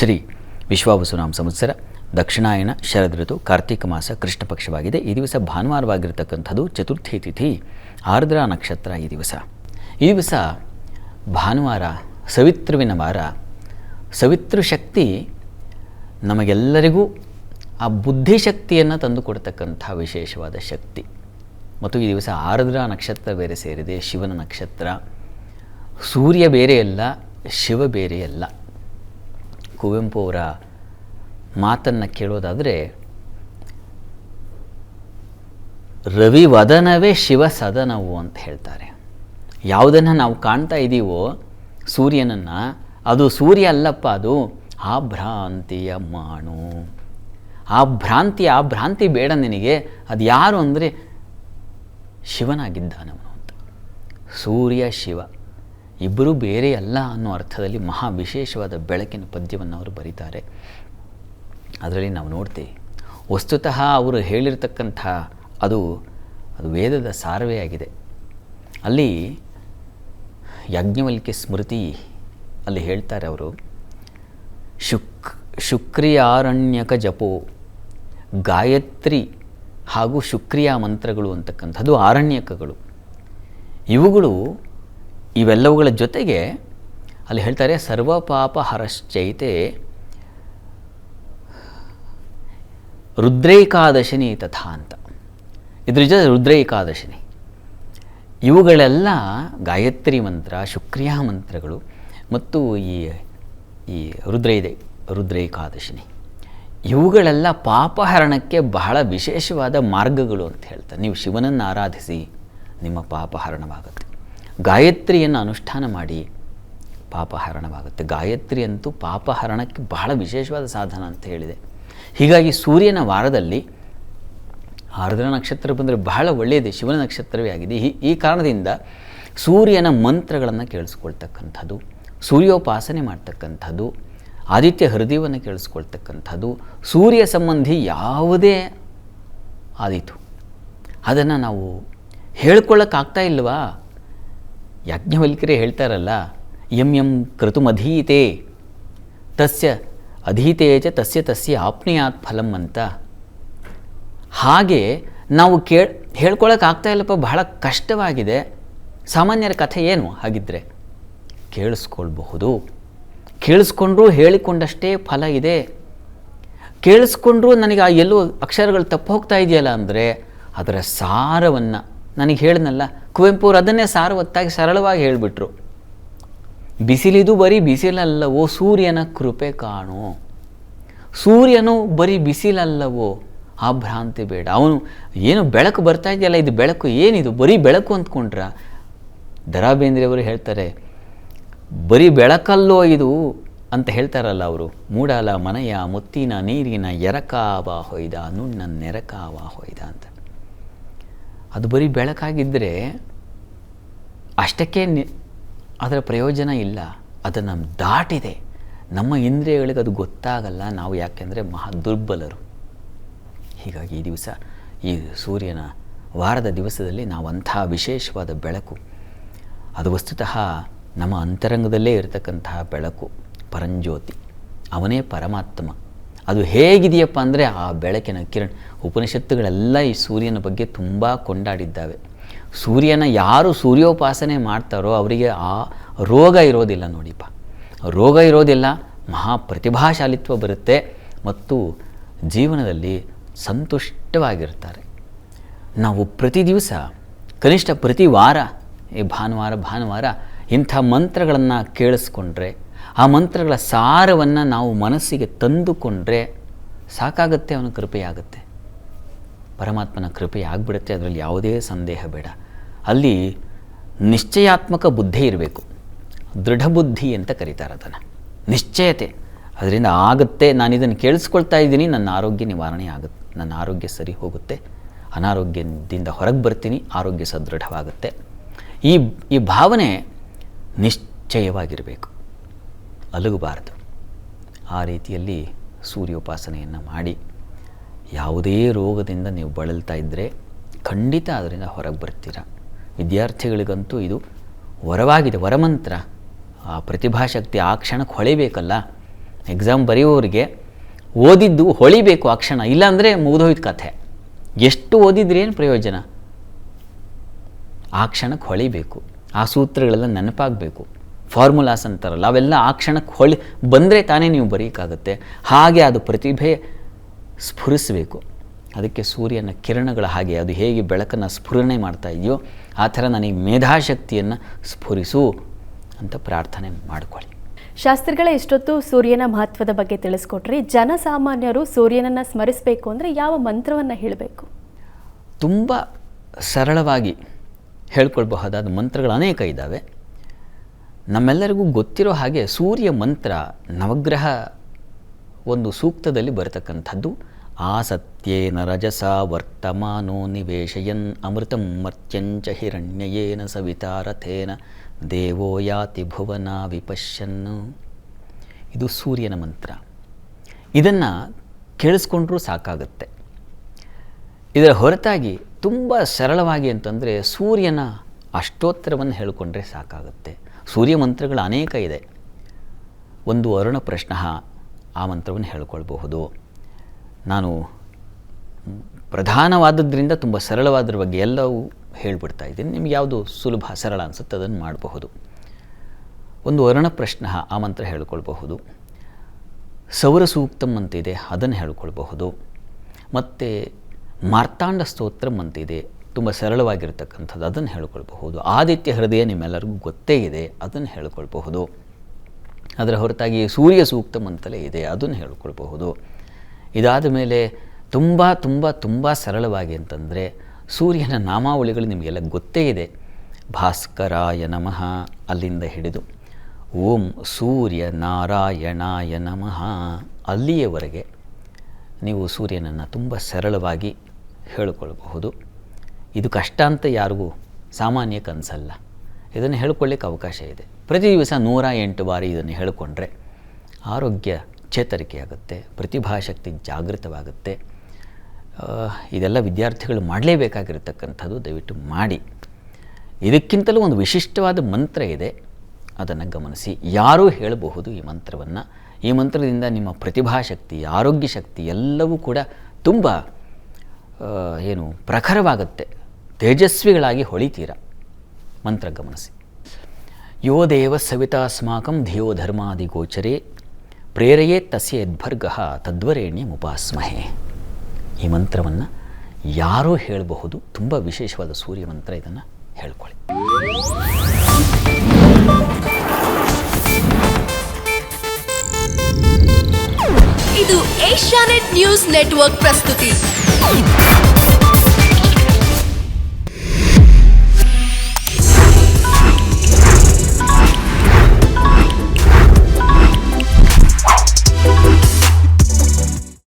ಶ್ರೀ ವಿಶ್ವಾವಸುನಾಮ ಸಂವತ್ಸರ, ದಕ್ಷಿಣಾಯನ ಶರದ್ ಋತು, ಕಾರ್ತಿಕ ಮಾಸ ಕೃಷ್ಣ ಪಕ್ಷವಾಗಿದೆ. ಈ ದಿವಸ ಭಾನುವಾರವಾಗಿರ್ತಕ್ಕಂಥದ್ದು ಚತುರ್ಥಿ ತಿಥಿ, ಆರ್ದ್ರ ನಕ್ಷತ್ರ ಈ ದಿವಸ. ಈ ದಿವಸ ಭಾನುವಾರ ಸವಿತೃವಿನ ವಾರ. ಸವಿತೃ ಶಕ್ತಿ ನಮಗೆಲ್ಲರಿಗೂ ಆ ಬುದ್ಧಿಶಕ್ತಿಯನ್ನು ತಂದುಕೊಡ್ತಕ್ಕಂಥ ವಿಶೇಷವಾದ ಶಕ್ತಿ. ಮತ್ತು ಈ ದಿವಸ ಆರ್ದ್ರ ನಕ್ಷತ್ರ ಬೇರೆ ಸೇರಿದೆ, ಶಿವನ ನಕ್ಷತ್ರ. ಸೂರ್ಯ ಬೇರೆಯಲ್ಲ ಶಿವ ಬೇರೆಯಲ್ಲ ಕುವೆಂಪು ಅವರ ಮಾತನ್ನು ಕೇಳೋದಾದರೆ, ರವಿ ವದನವೇ ಶಿವ ಸದನವು ಅಂತ ಹೇಳ್ತಾರೆ. ಯಾವುದನ್ನು ನಾವು ಕಾಣ್ತಾ ಇದ್ದೀವೋ ಸೂರ್ಯನನ್ನು, ಅದು ಸೂರ್ಯ ಅಲ್ಲಪ್ಪ, ಅದು ಆ ಭ್ರಾಂತಿಯ ಮಾಣು. ಆ ಭ್ರಾಂತಿ ಆ ಭ್ರಾಂತಿ ಬೇಡ ನಿನಗೆ ಅದು ಯಾರು ಅಂದರೆ ಶಿವನಾಗಿದ್ದಾನವನು ಅಂತ. ಸೂರ್ಯ, ಶಿವ. ಇಬ್ಬರೂ ಬೇರೆ ಅಲ್ಲ ಅನ್ನೋ ಅರ್ಥದಲ್ಲಿ ಮಹಾ ವಿಶೇಷವಾದ ಬೆಳಕಿನ ಪದ್ಯವನ್ನು ಅವರು ಬರೀತಾರೆ. ಅದರಲ್ಲಿ ನಾವು ನೋಡ್ತೀವಿ, ವಸ್ತುತಃ ಅವರು ಹೇಳಿರ್ತಕ್ಕಂಥ ಅದು ಅದು ವೇದದ ಸಾರವೇ ಆಗಿದೆ. ಅಲ್ಲಿ ಯಾಜ್ಞವಲ್ಕೆ ಸ್ಮೃತಿ ಅಲ್ಲಿ ಹೇಳ್ತಾರೆ ಅವರು, ಶುಕ್, ಶುಕ್ರಿಯಾರಣ್ಯಕ ಜಪೋ, ಗಾಯತ್ರಿ ಹಾಗೂ ಶುಕ್ರಿಯಾ ಮಂತ್ರಗಳು ಅಂತಕ್ಕಂಥದ್ದು ಆರಣ್ಯಕಗಳು. ಇವುಗಳು ಇವೆಲ್ಲವುಗಳ ಜೊತೆಗೆ ಅಲ್ಲಿ ಹೇಳ್ತಾರೆ ಸರ್ವಪಾಪ ಹರಶ್ಚೈತೆ ರುದ್ರೈಕಾದಶಿನಿ ತಥಾ ಅಂತ. ಇದ್ರ ಜೊತೆ ರುದ್ರೈಕಾದಶಿನಿ. ಇವುಗಳೆಲ್ಲ ಗಾಯತ್ರಿ ಮಂತ್ರ, ಶುಕ್ರಿಯಾ ಮಂತ್ರಗಳು ಮತ್ತು ಈ ಈ ರುದ್ರೈದೆ ರುದ್ರೈಕಾದಶಿನಿ. ಇವುಗಳೆಲ್ಲ ಪಾಪಹರಣಕ್ಕೆ ಬಹಳ ವಿಶೇಷವಾದ ಮಾರ್ಗಗಳು ಅಂತ ಹೇಳ್ತಾರೆ. ನೀವು ಶಿವನನ್ನು ಆರಾಧಿಸಿ, ನಿಮ್ಮ ಪಾಪಹರಣವಾಗುತ್ತೆ ಗಾಯತ್ರಿಯನ್ನು ಅನುಷ್ಠಾನ ಮಾಡಿ ಪಾಪಹರಣವಾಗುತ್ತೆ. ಗಾಯತ್ರಿ ಅಂತೂ ಪಾಪಹರಣಕ್ಕೆ ಬಹಳ ವಿಶೇಷವಾದ ಸಾಧನ ಅಂತ ಹೇಳಿದೆ. ಹೀಗಾಗಿ ಸೂರ್ಯನ ವಾರದಲ್ಲಿ ಆರ್ದ್ರ ನಕ್ಷತ್ರ ಬಂದರೆ ಬಹಳ ಒಳ್ಳೆಯದೇ, ಶಿವನ ನಕ್ಷತ್ರವೇ ಆಗಿದೆ. ಈ ಈ ಕಾರಣದಿಂದ ಸೂರ್ಯನ ಮಂತ್ರಗಳನ್ನು ಕೇಳಿಸ್ಕೊಳ್ತಕ್ಕಂಥದ್ದು, ಸೂರ್ಯೋಪಾಸನೆ ಮಾಡ್ತಕ್ಕಂಥದ್ದು, ಆದಿತ್ಯ ಹೃದಯವನ್ನು ಕೇಳಿಸ್ಕೊಳ್ತಕ್ಕಂಥದ್ದು, ಸೂರ್ಯ ಸಂಬಂಧಿ ಯಾವುದೇ ಆದೀತು. ಅದನ್ನು ನಾವು ಹೇಳ್ಕೊಳ್ಳೋಕ್ಕಾಗ್ತಾ ಇಲ್ವಾ? ಯಾಜ್ಞವಲ್ಕ್ಯರೇ ಹೇಳ್ತಾರಲ್ಲ ಎಂ ಎಂ ಕೃತುಮಧೀತೆ, ತಸ್ಯ ಅಧೀತೆ ಚ ತಸ್ಯ ತಸ್ಯ ಆಪ್ನಿಯಾತ್ ಫಲಂ ಅಂತ. ಹಾಗೆ ನಾವು ಕೇಳ್ ಹೇಳ್ಕೊಳಕ್ಕಾಗ್ತಾ ಇಲ್ಲಪ್ಪ, ಬಹಳ ಕಷ್ಟವಾಗಿದೆ. ಸಾಮಾನ್ಯರ ಕಥೆ ಏನು ಹಾಗಿದ್ದರೆ ಕೇಳಿಸ್ಕೊಳ್ಬಹುದು. ಕೇಳಿಸ್ಕೊಂಡ್ರೂ ಹೇಳಿಕೊಂಡಷ್ಟೇ ಫಲ ಇದೆ. ಕೇಳಿಸ್ಕೊಂಡ್ರೂ ನನಗೆ ಆ ಎಲ್ಲೋ ಅಕ್ಷರಗಳು ತಪ್ಪು ಹೋಗ್ತಾ ಇದೆಯಲ್ಲ ಅಂದರೆ ಅದರ ಸಾರವನ್ನು, ನನಗೆ ಹೇಳಿದ್ನಲ್ಲ ಕುವೆಂಪು ಅವರು ಅದನ್ನೇ ಸಾರವತ್ತಾಗಿ ಸರಳವಾಗಿ ಹೇಳಿಬಿಟ್ರು. ಬಿಸಿಲಿದು ಬರೀ ಬಿಸಿಲಲ್ಲವೋ ಸೂರ್ಯನ ಕೃಪೆ ಕಾಣು. ಸೂರ್ಯನು ಬರೀ ಬಿಸಿಲಲ್ಲವೋ ಆ ಭ್ರಾಂತಿ ಬೇಡ. ಅವನು ಏನು ಬೆಳಕು ಬರ್ತಾ ಇದೆಯಲ್ಲ, ಇದು ಬೆಳಕು ಏನಿದು? ಬರೀ ಬೆಳಕು ಅಂದ್ಕೊಂಡ್ರ? ದರಾ ಬೇಂದ್ರೆಯವರು ಹೇಳ್ತಾರೆ, ಬರೀ ಬೆಳಕಲ್ಲೋ ಇದು ಅಂತ ಹೇಳ್ತಾರಲ್ಲ ಅವರು. ಮೂಡಾಲ ಮನೆಯ ಮುತ್ತಿನ ನೀರಿನ ಎರಕಾವ ಹೊಯ್ದ ನುಣ್ಣ ನೆರಕಾವ ಹೊಯ್ದ ಅಂತ. ಅದು ಬರೀ ಬೆಳಕಾಗಿದ್ದರೆ ಅಷ್ಟಕ್ಕೆ ಅದರ ಪ್ರಯೋಜನ ಇಲ್ಲ. ಅದು ನಮ್ಮ ದಾಟಿದೆ. ನಮ್ಮ ಇಂದ್ರಿಯಗಳಿಗೆ ಅದು ಗೊತ್ತಾಗಲ್ಲ. ನಾವು ಯಾಕೆಂದರೆ ಮಹಾ ದುರ್ಬಲರು. ಹೀಗಾಗಿ ಈ ದಿವಸ ಈ ಸೂರ್ಯನ ವಾರದ ದಿವಸದಲ್ಲಿ ನಾವು ಅಂಥ ವಿಶೇಷವಾದ ಬೆಳಕು. ಅದು ವಸ್ತುತಃ ನಮ್ಮ ಅಂತರಂಗದಲ್ಲೇ ಇರತಕ್ಕಂತಹ ಬೆಳಕು, ಪರಂಜ್ಯೋತಿ. ಅವನೇ ಪರಮಾತ್ಮ. ಅದು ಹೇಗಿದೆಯಪ್ಪ ಅಂದರೆ ಆ ಬೆಳಕಿನ ಕಿರಣ. ಉಪನಿಷತ್ತುಗಳೆಲ್ಲ ಈ ಸೂರ್ಯನ ಬಗ್ಗೆ ತುಂಬ ಕೊಂಡಾಡಿದ್ದಾವೆ. ಸೂರ್ಯನ ಯಾರು ಸೂರ್ಯೋಪಾಸನೆ ಮಾಡ್ತಾರೋ ಅವರಿಗೆ ಆ ರೋಗ ಇರೋದಿಲ್ಲ ನೋಡಿಪ್ಪ. ರೋಗ ಇರೋದಿಲ್ಲ ಮಹಾ ಪ್ರತಿಭಾಶಾಲಿತ್ವ ಬರುತ್ತೆ ಮತ್ತು ಜೀವನದಲ್ಲಿ ಸಂತುಷ್ಟವಾಗಿರ್ತಾರೆ. ನಾವು ಪ್ರತಿ ದಿವಸ, ಕನಿಷ್ಠ ಪ್ರತಿ ವಾರ, ಈ ಭಾನುವಾರ ಭಾನುವಾರ ಇಂಥ ಮಂತ್ರಗಳನ್ನು ಕೇಳಿಸ್ಕೊಂಡ್ರೆ ಆ ಮಂತ್ರಗಳ ಸಾರವನ್ನು ನಾವು ಮನಸ್ಸಿಗೆ ತಂದುಕೊಂಡ್ರೆ ಸಾಕಾಗುತ್ತೆ ಅವನ ಕೃಪೆಯಾಗುತ್ತೆ. ಪರಮಾತ್ಮನ ಕೃಪೆ ಆಗಿಬಿಡುತ್ತೆ, ಅದರಲ್ಲಿ ಯಾವುದೇ ಸಂದೇಹ ಬೇಡ. ಅಲ್ಲಿ ನಿಶ್ಚಯಾತ್ಮಕ ಬುದ್ಧಿ ಇರಬೇಕು. ದೃಢ ಬುದ್ಧಿ ಅಂತ ಕರೀತಾರೆ ಅದನ್ನು. ನಿಶ್ಚಯತೆ. ಅದರಿಂದ ಆಗುತ್ತೆ ನಾನು ಇದನ್ನು ಕೇಳಿಸ್ಕೊಳ್ತಾ ಇದ್ದೀನಿ, ನನ್ನ ಆರೋಗ್ಯ ನಿವಾರಣೆ ಆಗುತ್ತೆ, ನನ್ನ ಆರೋಗ್ಯ ಸರಿ ಹೋಗುತ್ತೆ. ಅನಾರೋಗ್ಯದಿಂದ ಹೊರಗೆ ಬರ್ತೀನಿ, ಆರೋಗ್ಯ ಸದೃಢವಾಗುತ್ತೆ. ಈ ಈ ಭಾವನೆ ನಿಶ್ಚಯವಾಗಿರಬೇಕು. ಅಲುಗಬಾರದು. ಆ ರೀತಿಯಲ್ಲಿ ಸೂರ್ಯೋಪಾಸನೆಯನ್ನು ಮಾಡಿ ಯಾವುದೇ ರೋಗದಿಂದ ನೀವು ಬಳಲ್ತಾ ಇದ್ದರೆ ಖಂಡಿತ ಅದರಿಂದ ಹೊರಗೆ ಬರ್ತೀರ. ವಿದ್ಯಾರ್ಥಿಗಳಿಗಂತೂ ಇದು ವರವಾಗಿದೆ, ವರಮಂತ್ರ. ಆ ಪ್ರತಿಭಾಶಕ್ತಿ ಆ ಕ್ಷಣಕ್ಕೆ ಹೊಳೆಬೇಕಲ್ಲ. ಎಕ್ಸಾಮ್ ಬರೆಯೋರಿಗೆ ಓದಿದ್ದು ಹೊಳಿಬೇಕು ಆ ಕ್ಷಣ, ಇಲ್ಲಾಂದರೆ ಮುಗಿದೋಯ್ತು ಕಥೆ. ಎಷ್ಟು ಓದಿದ್ರೆ ಏನು ಪ್ರಯೋಜನ? ಆ ಕ್ಷಣಕ್ಕೆ ಹೊಳಿಬೇಕು. ಆ ಸೂತ್ರಗಳೆಲ್ಲ ನೆನಪಾಗಬೇಕು. ಫಾರ್ಮುಲಾಸ್ ಅಂತಾರಲ್ಲ ಅವೆಲ್ಲ ಆ ಕ್ಷಣಕ್ಕೆ ಹೊಳಿ ಬಂದರೆ ತಾನೇ ನೀವು ಬರೀಕಾಗುತ್ತೆ. ಹಾಗೆ ಅದು ಪ್ರತಿಭೆ ಸ್ಫುರಿಸಬೇಕು. ಅದಕ್ಕೆ ಸೂರ್ಯನ ಕಿರಣಗಳ ಹಾಗೆ ಅದು ಹೇಗೆ ಬೆಳಕನ್ನು ಸ್ಫುರಣೆ ಮಾಡ್ತಾ ಇದೆಯೋ ಆ ಥರ ನನಗೆ ಮೇಧಾಶಕ್ತಿಯನ್ನು ಸ್ಫುರಿಸು ಅಂತ ಪ್ರಾರ್ಥನೆ ಮಾಡಿಕೊಳ್ಳಿ. ಶಾಸ್ತ್ರಿಗಳೇ ಇಷ್ಟೊತ್ತು ಸೂರ್ಯನ ಮಹತ್ವದ ಬಗ್ಗೆ ತಿಳಿಸ್ಕೊಟ್ರಿ. ಜನಸಾಮಾನ್ಯರು ಸೂರ್ಯನನ್ನು ಸ್ಮರಿಸಬೇಕು ಅಂದರೆ ಯಾವ ಮಂತ್ರವನ್ನು ಹೇಳಬೇಕು? ತುಂಬ ಸರಳವಾಗಿ ಹೇಳ್ಕೊಳ್ಬಹುದಾದ ಮಂತ್ರಗಳು ಅನೇಕ ಇದ್ದಾವೆ. ನಮ್ಮೆಲ್ಲರಿಗೂ ಗೊತ್ತಿರೋ ಹಾಗೆ ಸೂರ್ಯ ಮಂತ್ರ ನವಗ್ರಹ ಒಂದು ಸೂಕ್ತದಲ್ಲಿ ಬರತಕ್ಕಂಥದ್ದು. ಆಸತ್ಯೇನ ರಜಸ ವರ್ತಮಾನೋ ನಿವೇಶಯನ್ ಅಮೃತಂ ಮರ್ತ್ಯಂಚ ಹಿರಣ್ಯಯೇನ ಸವಿತಾರಥೇನ ದೇವೋ ಯಾತಿ ಭುವನ ವಿಪಶ್ಯನ್ನು ಇದು ಸೂರ್ಯನ ಮಂತ್ರ. ಇದನ್ನು ಕೇಳಿಸ್ಕೊಂಡ್ರೂ ಸಾಕಾಗುತ್ತೆ. ಇದರ ಹೊರತಾಗಿ ತುಂಬ ಸರಳವಾಗಿ ಅಂತಂದರೆ ಸೂರ್ಯನ ಅಷ್ಟೋತ್ತರವನ್ನು ಹೇಳಿಕೊಂಡ್ರೆ ಸಾಕಾಗುತ್ತೆ. ಸೂರ್ಯ ಮಂತ್ರಗಳು ಅನೇಕ ಇದೆ. ಒಂದು ಅರುಣ ಪ್ರಶ್ನ, ಆ ಮಂತ್ರವನ್ನು ಹೇಳ್ಕೊಳ್ಬಹುದು. ನಾನು ಪ್ರಧಾನವಾದದ್ರಿಂದ ತುಂಬ ಸರಳವಾದ್ರ ಬಗ್ಗೆ ಎಲ್ಲವೂ ಹೇಳ್ಬಿಡ್ತಾ ಇದ್ದೀನಿ. ನಿಮ್ಗೆ ಯಾವುದು ಸುಲಭ, ಸರಳ ಅನಿಸುತ್ತೆ ಅದನ್ನು ಮಾಡಬಹುದು. ಒಂದು ವರ್ಣ ಪ್ರಶ್ನ, ಆ ಮಂತ್ರ ಹೇಳ್ಕೊಳ್ಬಹುದು. ಸೌರ ಸೂಕ್ತಂ ಅಂತಿದೆ, ಅದನ್ನು ಹೇಳ್ಕೊಳ್ಬಹುದು. ಮತ್ತು ಮಾರ್ತಾಂಡ ಸ್ತೋತ್ರಂ ಅಂತಿದೆ ತುಂಬ ಸರಳವಾಗಿರ್ತಕ್ಕಂಥದ್ದು, ಅದನ್ನು ಹೇಳ್ಕೊಳ್ಬಹುದು. ಆದಿತ್ಯ ಹೃದಯ ನಿಮ್ಮೆಲ್ಲರಿಗೂ ಗೊತ್ತೇ ಇದೆ, ಅದನ್ನು ಹೇಳ್ಕೊಳ್ಬಹುದು. ಅದರ ಹೊರತಾಗಿ ಸೂರ್ಯ ಸೂಕ್ತ ಅಂತಲೇ ಇದೆ, ಅದನ್ನು ಹೇಳ್ಕೊಳ್ಬಹುದು. ಇದಾದ ಮೇಲೆ ತುಂಬ ತುಂಬ ತುಂಬ ಸರಳವಾಗಿ ಅಂತಂದರೆ, ಸೂರ್ಯನ ನಾಮಾವಳಿಗಳು ನಿಮಗೆಲ್ಲ ಗೊತ್ತೇ ಇದೆ. ಭಾಸ್ಕರಾಯ ನಮಃ, ಅಲ್ಲಿಂದ ಹಿಡಿದು. ಓಂ ಸೂರ್ಯ ನಾರಾಯಣಾಯ ನಮಃ, ಅಲ್ಲಿಯವರೆಗೆ ನೀವು ಸೂರ್ಯನನ್ನು ತುಂಬ ಸರಳವಾಗಿ ಹೇಳಿಕೊಳ್ಳಬಹುದು ಇದು ಕಷ್ಟ ಅಂತ ಯಾರಿಗೂ ಸಾಮಾನ್ಯ ಅನಿಸಲ್ಲ ಇದನ್ನು ಹೇಳ್ಕೊಳ್ಳಿಕ್ಕೆ ಅವಕಾಶ ಇದೆ. ಪ್ರತಿ ದಿವಸ ನೂರ ಎಂಟು ಬಾರಿ ಇದನ್ನು ಹೇಳಿಕೊಂಡ್ರೆ ಆರೋಗ್ಯ ಚೇತರಿಕೆಯಾಗುತ್ತೆ, ಪ್ರತಿಭಾಶಕ್ತಿ ಜಾಗೃತವಾಗುತ್ತೆ. ಇದೆಲ್ಲ ವಿದ್ಯಾರ್ಥಿಗಳು ಮಾಡಲೇಬೇಕಾಗಿರ್ತಕ್ಕಂಥದ್ದು ದಯವಿಟ್ಟು ಮಾಡಿ. ಇದಕ್ಕಿಂತಲೂ ಒಂದು ವಿಶಿಷ್ಟವಾದ ಮಂತ್ರ ಇದೆ. ಅದನ್ನು ಗಮನಿಸಿ. ಯಾರೂ ಹೇಳಬಹುದು ಈ ಮಂತ್ರವನ್ನು. ಈ ಮಂತ್ರದಿಂದ ನಿಮ್ಮ ಪ್ರತಿಭಾಶಕ್ತಿ, ಆರೋಗ್ಯ ಶಕ್ತಿ ಎಲ್ಲವೂ ಕೂಡ ತುಂಬ ಏನು ಪ್ರಖರವಾಗುತ್ತೆ. ತೇಜಸ್ವಿಗಳಾಗಿ ಹೊಳಿತೀರ? ಮಂತ್ರ ಗಮನಿಸಿ. ಯೋ ದೇವ ಸವಿತಾಸ್ಮಾಕಂ ಧಿಯೋ ಧರ್ಮಾದಿ ಗೋಚರೇ, ಪ್ರೇರೆಯೇ ತಸ್ಯ ಯದ್ಭರ್ಗ ತದ್ವರೇಣ್ಯ ಮುಪಾಸ್ಮಹೆ ಈ ಮಂತ್ರವನ್ನು ಯಾರೂ ಹೇಳಬಹುದು, ತುಂಬ ವಿಶೇಷವಾದ ಸೂರ್ಯ ಮಂತ್ರ ಇದನ್ನು ಹೇಳ್ಕೊಳ್ಳಿ. ಇದು ಏಷ್ಯಾನೆಟ್ ನ್ಯೂಸ್ ನೆಟ್ವರ್ಕ್ ಪ್ರಸ್ತುತಿ.